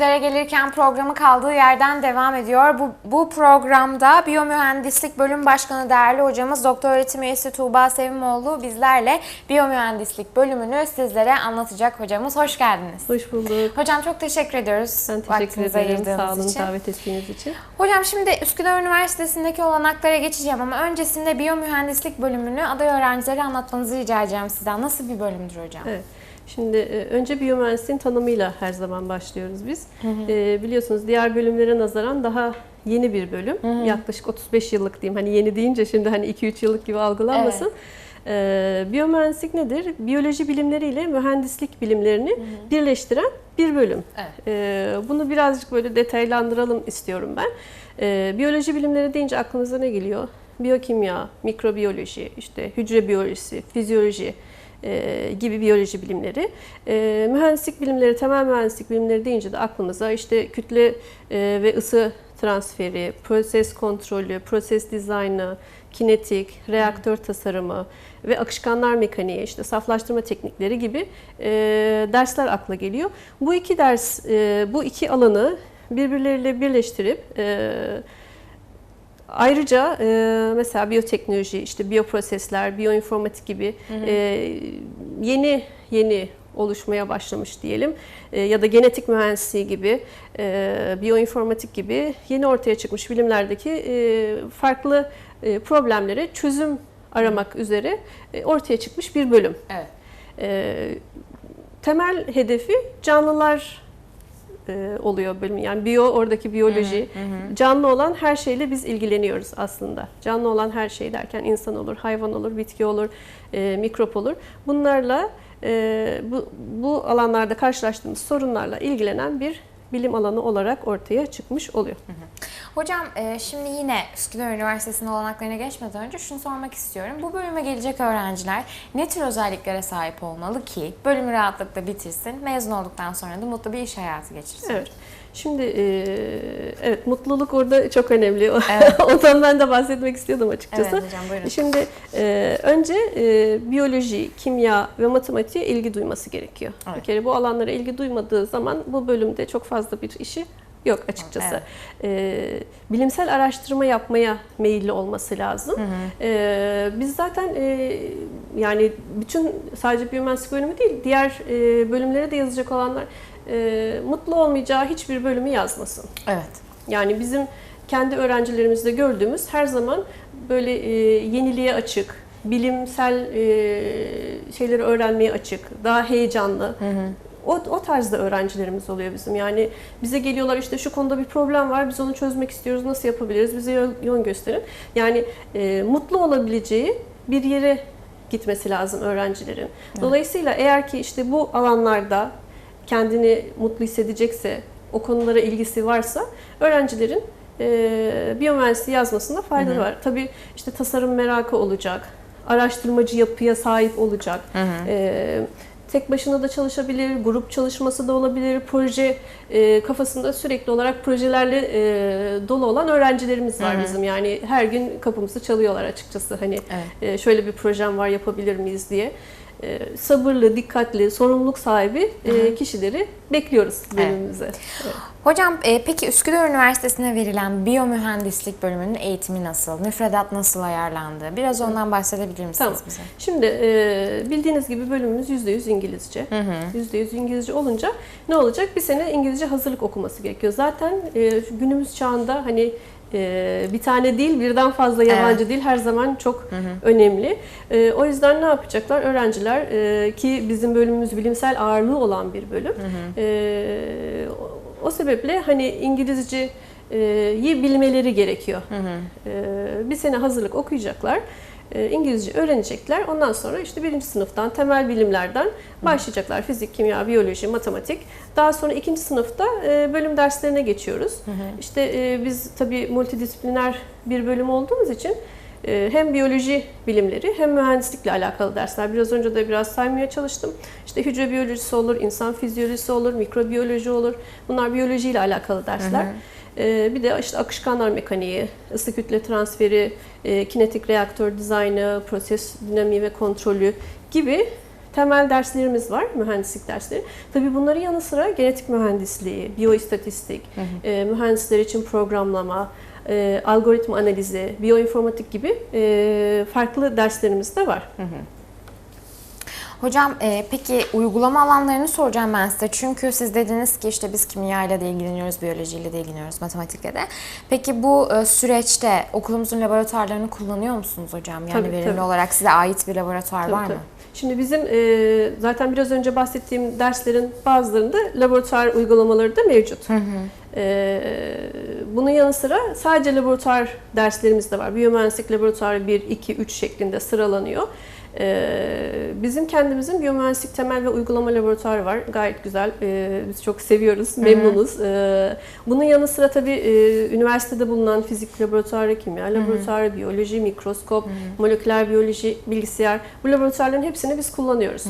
Üsküdar'a gelirken programı kaldığı yerden devam ediyor. Bu, bu programda biyomühendislik bölüm başkanı değerli hocamız Doktor öğretim üyesi Tuğba Sevimoğlu bizlerle biyomühendislik bölümünü sizlere anlatacak hocamız. Hoş geldiniz. Hoş bulduk. Hocam çok teşekkür ediyoruz. Ben teşekkür ederim. Sağ olun için. davet ettiğiniz için. Hocam şimdi Üsküdar Üniversitesi'ndeki olanaklara geçeceğim ama öncesinde biyomühendislik bölümünü aday öğrencilere anlatmanızı rica edeceğim sizden. Nasıl bir bölümdür hocam? Evet. Şimdi e, önce biyomühendisliğin tanımıyla her zaman başlıyoruz biz. E, biliyorsunuz diğer bölümlere nazaran daha yeni bir bölüm. Yaklaşık 35 yıllık diyeyim. Hani yeni deyince şimdi hani 2-3 yıllık gibi algılanmasın. E, biyomühendislik nedir? Biyoloji bilimleriyle mühendislik bilimlerini birleştiren bir bölüm. Evet. E, bunu birazcık böyle detaylandıralım istiyorum ben. E, biyoloji bilimleri deyince aklınıza ne geliyor? Biyokimya, mikrobiyoloji, işte hücre biyolojisi, fizyoloji e, gibi biyoloji bilimleri. E, mühendislik bilimleri, temel mühendislik bilimleri deyince de aklımıza işte kütle e, ve ısı transferi, proses kontrolü, proses dizaynı, kinetik, reaktör tasarımı ve akışkanlar mekaniği, işte saflaştırma teknikleri gibi dersler akla geliyor. Bu iki ders, bu iki alanı birbirleriyle birleştirip Ayrıca e, mesela biyoteknoloji, işte biyoprosesler, biyoinformatik gibi e, yeni yeni oluşmaya başlamış diyelim E, ya da genetik mühendisliği gibi, e, biyoinformatik gibi yeni ortaya çıkmış bilimlerdeki e, farklı e, problemlere çözüm aramak üzere e, ortaya çıkmış bir bölüm. Evet. E, temel hedefi canlılar e, oluyor bölüm. Yani biyo oradaki biyoloji, canlı olan her şeyle biz ilgileniyoruz aslında. Canlı olan her şey derken insan olur, hayvan olur, bitki olur, e, mikrop olur. Bunlarla e, bu, bu alanlarda karşılaştığımız sorunlarla ilgilenen bir bilim alanı olarak ortaya çıkmış oluyor. Hocam e, şimdi yine Üsküdar Üniversitesi'nin olanaklarına geçmeden önce şunu sormak istiyorum. Bu bölüme gelecek öğrenciler ne tür özelliklere sahip olmalı ki bölümü rahatlıkla bitirsin, mezun olduktan sonra da mutlu bir iş hayatı geçirsin? Evet. Şimdi e, evet mutluluk orada çok önemli. Evet. Ondan ben de bahsetmek istiyordum açıkçası. Evet hocam buyurun. Şimdi e, önce e, biyoloji, kimya ve matematiğe ilgi duyması gerekiyor. Evet. Bir kere bu alanlara ilgi duymadığı zaman bu bölümde çok fazla bir işi yok açıkçası. E, bilimsel araştırma yapmaya meyilli olması lazım. E, biz zaten e, yani bütün sadece biyomühendislik bölümü değil diğer e, bölümlere de yazacak olanlar e, mutlu olmayacağı hiçbir bölümü yazmasın. Evet. Yani bizim kendi öğrencilerimizde gördüğümüz her zaman böyle e, yeniliğe açık, bilimsel e, şeyleri öğrenmeye açık, daha heyecanlı. O, o tarzda öğrencilerimiz oluyor bizim. Yani bize geliyorlar işte şu konuda bir problem var, biz onu çözmek istiyoruz, nasıl yapabiliriz, bize yol gösterin. Yani e, mutlu olabileceği bir yere gitmesi lazım öğrencilerin. Dolayısıyla eğer ki işte bu alanlarda kendini mutlu hissedecekse, o konulara ilgisi varsa öğrencilerin e, biyomühendisliği yazmasında fayda var. Tabii işte tasarım merakı olacak, araştırmacı yapıya sahip olacak. E, tek başına da çalışabilir, grup çalışması da olabilir, proje e, kafasında sürekli olarak projelerle e, dolu olan öğrencilerimiz var bizim. Yani her gün kapımızı çalıyorlar açıkçası. Hani Evet. e, şöyle bir projem var yapabilir miyiz diye. E, sabırlı, dikkatli, sorumluluk sahibi e, kişileri bekliyoruz bölümümüze. Evet. Hocam e, peki Üsküdar Üniversitesi'ne verilen biyomühendislik bölümünün eğitimi nasıl? Müfredat nasıl ayarlandı? Biraz ondan bahsedebilir misiniz Tamam. bize? Şimdi e, bildiğiniz gibi bölümümüz %100 İngilizce. %100 İngilizce olunca ne olacak? Bir sene İngilizce hazırlık okuması gerekiyor. Zaten e, günümüz çağında hani e, bir tane değil birden fazla yabancı dil her zaman çok önemli. E, o yüzden ne yapacaklar? Öğrenciler e, ki bizim bölümümüz bilimsel ağırlığı olan bir bölüm. E, o- o sebeple hani İngilizce iyi bilmeleri gerekiyor. E, bir sene hazırlık okuyacaklar. E, İngilizce öğrenecekler. Ondan sonra işte birinci sınıftan temel bilimlerden başlayacaklar. Fizik, kimya, biyoloji, matematik. Daha sonra ikinci sınıfta e, bölüm derslerine geçiyoruz. İşte e, biz tabii multidisipliner bir bölüm olduğumuz için e, hem biyoloji bilimleri hem mühendislikle alakalı dersler. Biraz önce de biraz saymaya çalıştım. İşte hücre biyolojisi olur, insan fizyolojisi olur, mikrobiyoloji olur. Bunlar biyolojiyle alakalı dersler. E, bir de işte akışkanlar mekaniği, ısı kütle transferi, e, kinetik reaktör dizaynı, proses dinamiği ve kontrolü gibi temel derslerimiz var, mühendislik dersleri. Tabii bunların yanı sıra genetik mühendisliği, biyoistatistik, e, mühendisler için programlama, e, algoritma analizi, biyoinformatik gibi e, farklı derslerimiz de var. Hocam e, peki uygulama alanlarını soracağım ben size. Çünkü siz dediniz ki işte biz kimyayla da ilgileniyoruz, biyolojiyle de ilgileniyoruz, matematikle de. Peki bu e, süreçte okulumuzun laboratuvarlarını kullanıyor musunuz hocam? Yani Tabii, verimli tabii. olarak size ait bir laboratuvar Tabii, var tabii. mı? Şimdi bizim e, zaten biraz önce bahsettiğim derslerin bazılarında laboratuvar uygulamaları da mevcut. E, bunun yanı sıra sadece laboratuvar derslerimiz de var. Biyomühendislik laboratuvarı 1, 2, 3 şeklinde sıralanıyor. E, bizim kendimizin biyomühendislik temel ve uygulama laboratuvarı var. Gayet güzel. E, biz çok seviyoruz, memnunuz. E, bunun yanı sıra tabii e, üniversitede bulunan fizik laboratuvarı, kimya laboratuvarı, biyoloji, mikroskop, moleküler biyoloji, bilgisayar. Bu laboratuvarların hepsini biz kullanıyoruz.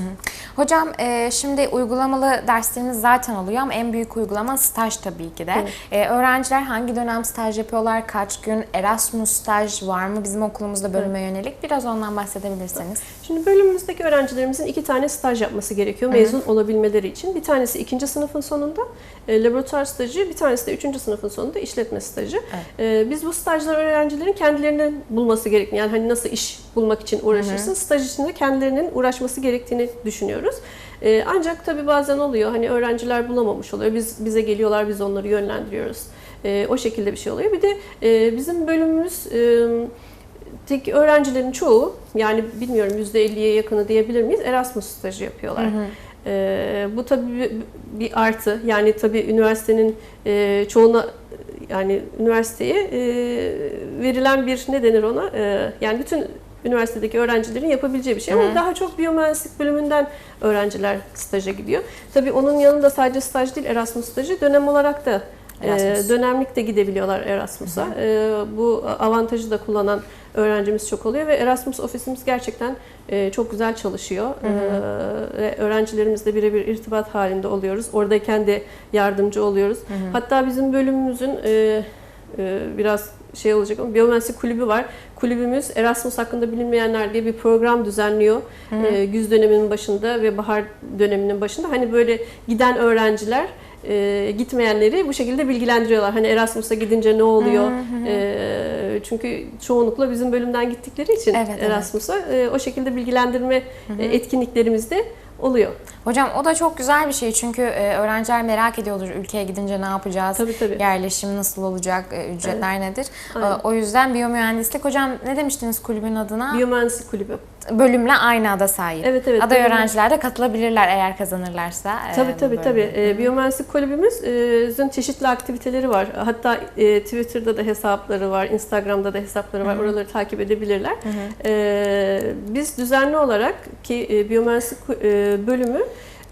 Hocam e, şimdi uygulamalı dersleriniz zaten oluyor ama en büyük uygulama staj tabii ki de. Evet. E, öğrenciler hangi dönem staj yapıyorlar, kaç gün, Erasmus staj var mı bizim okulumuzda bölüme yönelik? Biraz ondan bahsedebilirseniz. Şimdi bölümümüzdeki öğrencilerimizin iki tane staj yapması gerekiyor mezun olabilmeleri için. Bir tanesi ikinci sınıfın sonunda e, laboratuvar stajı, bir tanesi de üçüncü sınıfın sonunda işletme stajı. E, biz bu stajları öğrencilerin kendilerinin bulması gerektiğini, yani hani nasıl iş bulmak için uğraşırsın, staj için de kendilerinin uğraşması gerektiğini düşünüyoruz. E, ancak tabii bazen oluyor, hani öğrenciler bulamamış oluyor, biz bize geliyorlar, biz onları yönlendiriyoruz. E, o şekilde bir şey oluyor. Bir de e, bizim bölümümüz... E, Tek öğrencilerin çoğu yani bilmiyorum %50'ye yakını diyebilir miyiz Erasmus stajı yapıyorlar. Ee, bu tabii bir, bir artı. Yani tabii üniversitenin e, çoğuna yani üniversiteye e, verilen bir ne denir ona? E, yani bütün üniversitedeki öğrencilerin yapabileceği bir şey ama daha çok biyomühendislik bölümünden öğrenciler staja gidiyor. Tabii onun yanında sadece staj değil Erasmus stajı dönem olarak da e, dönemlik de gidebiliyorlar Erasmus'a. E, bu avantajı da kullanan öğrencimiz çok oluyor ve Erasmus ofisimiz gerçekten e, çok güzel çalışıyor. E, ve öğrencilerimizle birebir irtibat halinde oluyoruz. Oradayken de yardımcı oluyoruz. Hatta bizim bölümümüzün e, e, biraz şey olacak ama biyomühendislik kulübü var. Kulübümüz Erasmus hakkında bilinmeyenler diye bir program düzenliyor. E, güz döneminin başında ve bahar döneminin başında. Hani böyle giden öğrenciler e, gitmeyenleri bu şekilde bilgilendiriyorlar. Hani Erasmus'a gidince ne oluyor? E, çünkü çoğunlukla bizim bölümden gittikleri için Evet, evet. Erasmus'a e, o şekilde bilgilendirme e, etkinliklerimiz de oluyor. Hocam o da çok güzel bir şey çünkü e, öğrenciler merak ediyordur ülkeye gidince ne yapacağız, Tabii, tabii. yerleşim nasıl olacak, e, ücretler nedir. E, Aynen. o yüzden biyomühendislik hocam ne demiştiniz kulübün adına? Biyomühendislik kulübü. Bölümle aynı ada sahip. Evet, evet, Aday bölümle. öğrenciler de katılabilirler eğer kazanırlarsa. Tabii tabii bölüme. tabii. E, Biyomühendislik kulübümüzün çeşitli aktiviteleri var. Hatta e, Twitter'da da hesapları var, Instagram'da da hesapları var. Oraları takip edebilirler. E, biz düzenli olarak ki e, biyomühendislik e, bölümü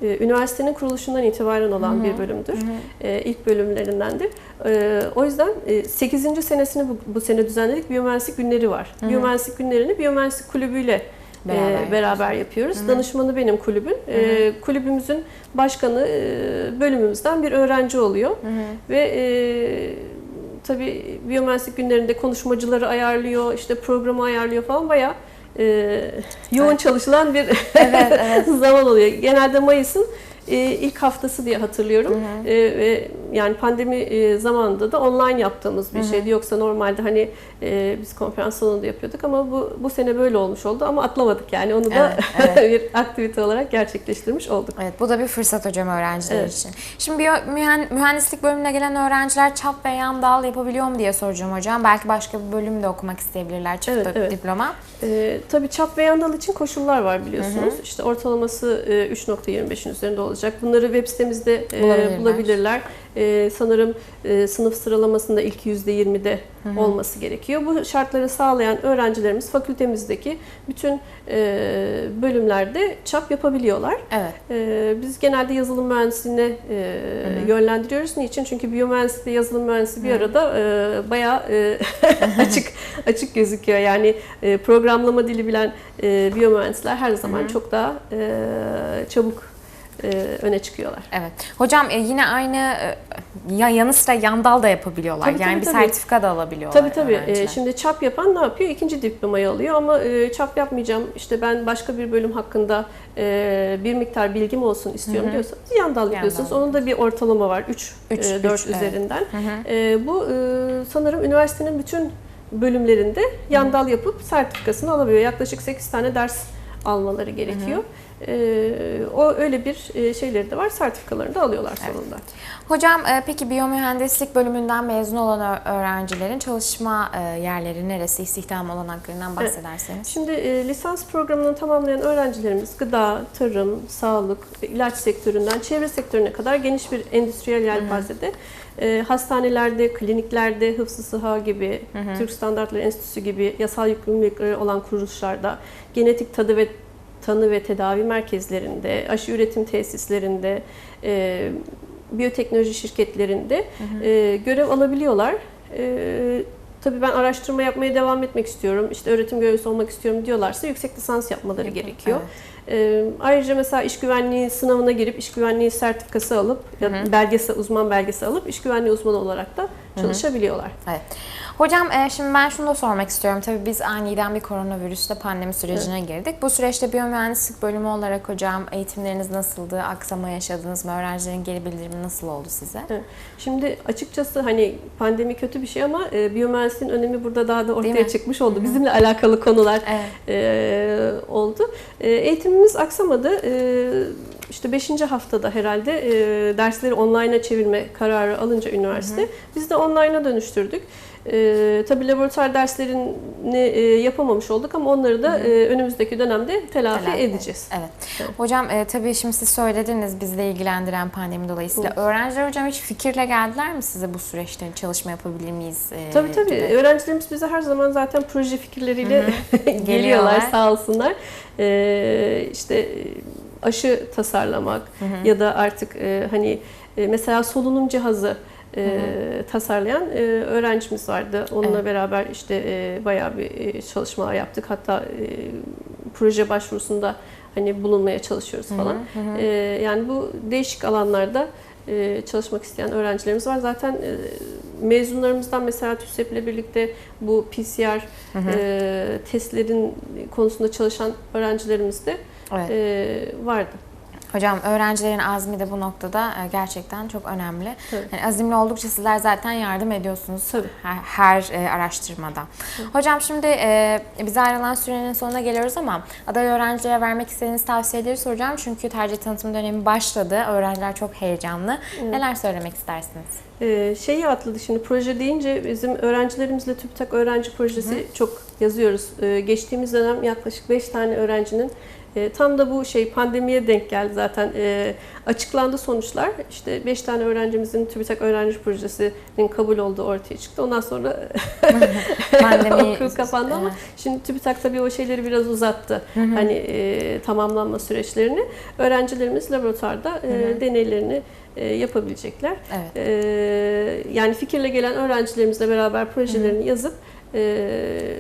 e, üniversitenin kuruluşundan itibaren olan bir bölümdür. E, ilk bölümlerindendir. E, o yüzden e, 8. senesini bu, bu sene düzenledik. Biyomühendislik günleri var. Biyomühendislik günlerini biyomühendislik kulübüyle Beraber beraber, yapıyoruz. Danışmanı benim kulübün. E, kulübümüzün başkanı e, bölümümüzden bir öğrenci oluyor. Ve e, tabii biyomühendislik günlerinde konuşmacıları ayarlıyor, işte programı ayarlıyor falan bayağı e, yoğun Evet. çalışılan bir Evet, evet. zaman oluyor. Genelde Mayıs'ın e, ilk haftası diye hatırlıyorum. E, ve yani pandemi e, zamanında da online yaptığımız bir şeydi. Yoksa normalde hani e, biz konferans salonunda yapıyorduk ama bu bu sene böyle olmuş oldu ama atlamadık yani onu da Evet, bir aktivite olarak gerçekleştirmiş olduk. Evet bu da bir fırsat hocam öğrenciler Evet. için. Şimdi biyo, mühen- mühendislik bölümüne gelen öğrenciler çap ve yan dal yapabiliyor mu diye soracağım hocam. Belki başka bir bölüm de okumak isteyebilirler çift Evet, evet. diploma. E, tabii çap ve yandal için koşullar var biliyorsunuz. İşte ortalaması e, 3.25'in üzerinde olacak. Bunları web sitemizde e, Bulabilirler. E, sanırım e, sınıf sıralamasında ilk %20'de olması gerekiyor. Bu şartları sağlayan öğrencilerimiz fakültemizdeki bütün e, bölümlerde çap yapabiliyorlar. Evet. E, biz genelde yazılım mühendisliğine e, yönlendiriyoruz. Niçin? Çünkü biyomühendislikle yazılım mühendisliği bir arada e, bayağı e, açık açık gözüküyor. Yani e, programlama dili bilen e, biyomühendisler her zaman çok daha e, çabuk öne çıkıyorlar. Evet. Hocam e, yine aynı e, ya yanı sıra yandal da yapabiliyorlar. Tabii, yani tabii, bir tabii. sertifika da alabiliyorlar. Tabii tabii. öğrenciler. Şimdi çap yapan ne yapıyor? İkinci diplomayı alıyor ama e, çap yapmayacağım. İşte ben başka bir bölüm hakkında e, bir miktar bilgim olsun istiyorum diyorsanız yandal yapıyorsunuz. Onun da bir ortalama var. 3 Üç, 4 üç, evet. üzerinden. E, bu e, sanırım üniversitenin bütün bölümlerinde yandal yapıp sertifikasını alabiliyor. Yaklaşık 8 tane ders almaları gerekiyor. E, o öyle bir e, şeyleri de var. Sertifikalarını da alıyorlar sonunda. Hocam e, peki biyomühendislik bölümünden mezun olan öğrencilerin çalışma e, yerleri neresi, istihdam olanaklarından bahsederseniz. Şimdi e, lisans programını tamamlayan öğrencilerimiz gıda, tarım, sağlık, ilaç sektöründen çevre sektörüne kadar geniş bir endüstriyel yelpazede e, hastanelerde, kliniklerde, hıfzı sıha gibi, Türk Standartları Enstitüsü gibi yasal yükümlülükleri olan kuruluşlarda, genetik tadı ve tanı ve tedavi merkezlerinde, aşı üretim tesislerinde, e, biyoteknoloji şirketlerinde e, görev alabiliyorlar. E, tabii ben araştırma yapmaya devam etmek istiyorum, işte öğretim görevlisi olmak istiyorum diyorlarsa yüksek lisans yapmaları gerekiyor. E, ayrıca mesela iş güvenliği sınavına girip iş güvenliği sertifikası alıp ya da belgesi, uzman belgesi alıp iş güvenliği uzmanı olarak da çalışabiliyorlar. Evet. Hocam e, şimdi ben şunu da sormak istiyorum. Tabii biz aniden bir koronavirüsle pandemi sürecine girdik. Bu süreçte biyomühendislik bölümü olarak hocam eğitimleriniz nasıldı? Aksama yaşadınız mı? Öğrencilerin geri bildirimi nasıl oldu size? Evet. Şimdi açıkçası hani pandemi kötü bir şey ama e, biyomühendisliğin önemi burada daha da Değil ortaya mi? çıkmış oldu. Bizimle alakalı konular Evet. e, oldu. E, eğitimimiz aksamadı. E, işte 5. haftada herhalde e, dersleri online'a çevirme kararı alınca üniversite biz de online'a dönüştürdük. E, tabii laboratuvar derslerini e, yapamamış olduk ama onları da e, önümüzdeki dönemde telafi, Telafi. edeceğiz. Evet. Hocam e, tabii şimdi siz söylediniz bizle ilgilendiren pandemi dolayısıyla. Öğrenciler hocam hiç fikirle geldiler mi size bu süreçte çalışma yapabilir miyiz? e, Tabii tabii. gibi? Öğrencilerimiz bize her zaman zaten proje fikirleriyle geliyorlar Geliyorlar. sağ olsunlar. Ee, işte aşı tasarlamak ya da artık e, hani e, mesela solunum cihazı e, tasarlayan e, öğrencimiz vardı. Onunla Evet. beraber işte e, bayağı bir e, çalışmalar yaptık. Hatta e, proje başvurusunda hani bulunmaya çalışıyoruz falan. E, yani bu değişik alanlarda e, çalışmak isteyen öğrencilerimiz var. Zaten e, mezunlarımızdan mesela TÜSEP ile birlikte bu PCR e, testlerin konusunda çalışan öğrencilerimiz de Evet. e, vardı. Hocam öğrencilerin azmi de bu noktada e, gerçekten çok önemli. Tabii. Yani azimli oldukça sizler zaten yardım ediyorsunuz Tabii. her, her, e, araştırmada. Hocam şimdi e, bize ayrılan sürenin sonuna geliyoruz ama aday öğrencilere vermek istediğiniz tavsiyeleri soracağım. Çünkü tercih tanıtım dönemi başladı. Öğrenciler çok heyecanlı. Neler söylemek istersiniz? Ee, şeyi atladı şimdi proje deyince bizim öğrencilerimizle TÜBİTAK öğrenci projesi çok yazıyoruz. Ee, geçtiğimiz dönem yaklaşık 5 tane öğrencinin e, tam da bu şey pandemiye denk geldi zaten Ee, açıklandı sonuçlar. İşte 5 tane öğrencimizin TÜBİTAK öğrenci projesinin kabul olduğu ortaya çıktı. Ondan sonra Pandemi okul kapandı ama Evet. şimdi TÜBİTAK tabii o şeyleri biraz uzattı. Hani e, tamamlanma süreçlerini. Öğrencilerimiz laboratuvarda e, deneylerini e, yapabilecekler. Evet. Ee, yani fikirle gelen öğrencilerimizle beraber projelerini yazıp e,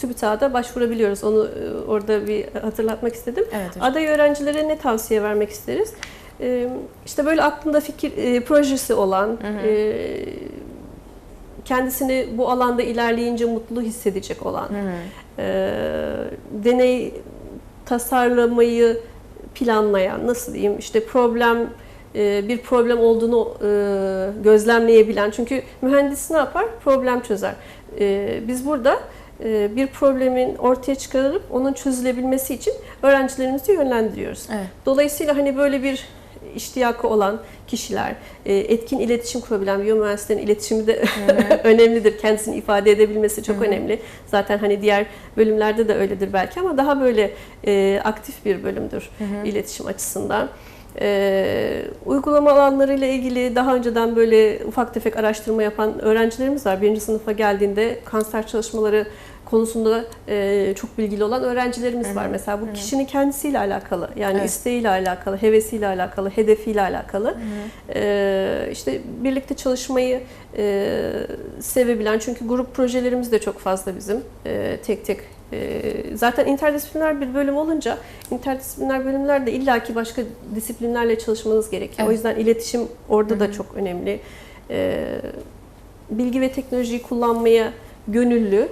TÜBİTAK'a başvurabiliyoruz. Onu e, orada bir hatırlatmak istedim. Evet hocam. Aday öğrencilere ne tavsiye vermek isteriz? Ee, işte böyle aklında fikir e, projesi olan, e, kendisini bu alanda ilerleyince mutlu hissedecek olan, e, deney tasarlamayı planlayan, nasıl diyeyim, işte problem e, bir problem olduğunu e, gözlemleyebilen. Çünkü mühendis ne yapar? Problem çözer. E, Biz burada e, bir problemin ortaya çıkarılıp onun çözülebilmesi için öğrencilerimizi yönlendiriyoruz. Evet. Dolayısıyla hani böyle bir iştiyakı olan kişiler, e, etkin iletişim kurabilen biyomühendislerin iletişimi de önemlidir. Kendisini ifade edebilmesi çok önemli. Zaten hani diğer bölümlerde de öyledir belki ama daha böyle e, aktif bir bölümdür iletişim açısından. E, uygulama alanlarıyla ilgili daha önceden böyle ufak tefek araştırma yapan öğrencilerimiz var. Birinci sınıfa geldiğinde kanser çalışmaları konusunda e, çok bilgili olan öğrencilerimiz var. Mesela bu kişinin kendisiyle alakalı, yani Evet. isteğiyle alakalı, hevesiyle alakalı, hedefiyle alakalı. E, işte birlikte çalışmayı e, sevebilen, çünkü grup projelerimiz de çok fazla bizim. E, tek tek E, zaten interdisipliner bir bölüm olunca interdisipliner bölümlerde illaki başka disiplinlerle çalışmanız gerekiyor. O Evet. yüzden iletişim orada da çok önemli. E, bilgi ve teknolojiyi kullanmaya gönüllü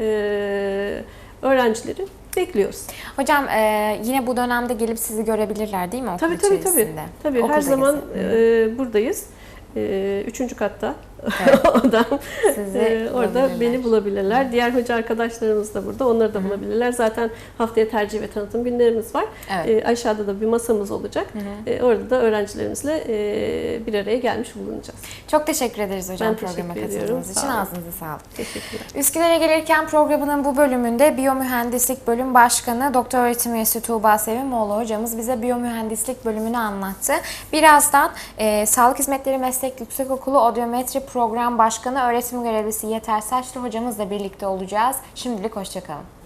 e, öğrencileri bekliyoruz. Hocam e, yine bu dönemde gelip sizi görebilirler değil mi okul Tabii tabii tabii. içerisinde? Tabii her zaman e, buradayız. E, üçüncü katta. Evet. Oradan e, orada beni bulabilirler. Diğer hoca arkadaşlarımız da burada. Onları da bulabilirler. Zaten haftaya tercih ve tanıtım günlerimiz var. Evet. E, aşağıda da bir masamız olacak. E, orada da öğrencilerimizle e, bir araya gelmiş bulunacağız. Çok teşekkür ederiz hocam Ben programa katıldığınız için. Sağ. Ağzınıza sağlık. Teşekkürler. Üsküdar'a gelirken programının bu bölümünde Biyomühendislik Bölüm Başkanı Doktor Öğretim Üyesi Tuğba Sevimoğlu hocamız bize biyomühendislik bölümünü anlattı. Birazdan e, Sağlık Hizmetleri Meslek Yüksekokulu Odyometri Program Başkanı Öğretim Görevlisi Yeter Saçlı hocamızla birlikte olacağız. Şimdilik hoşçakalın.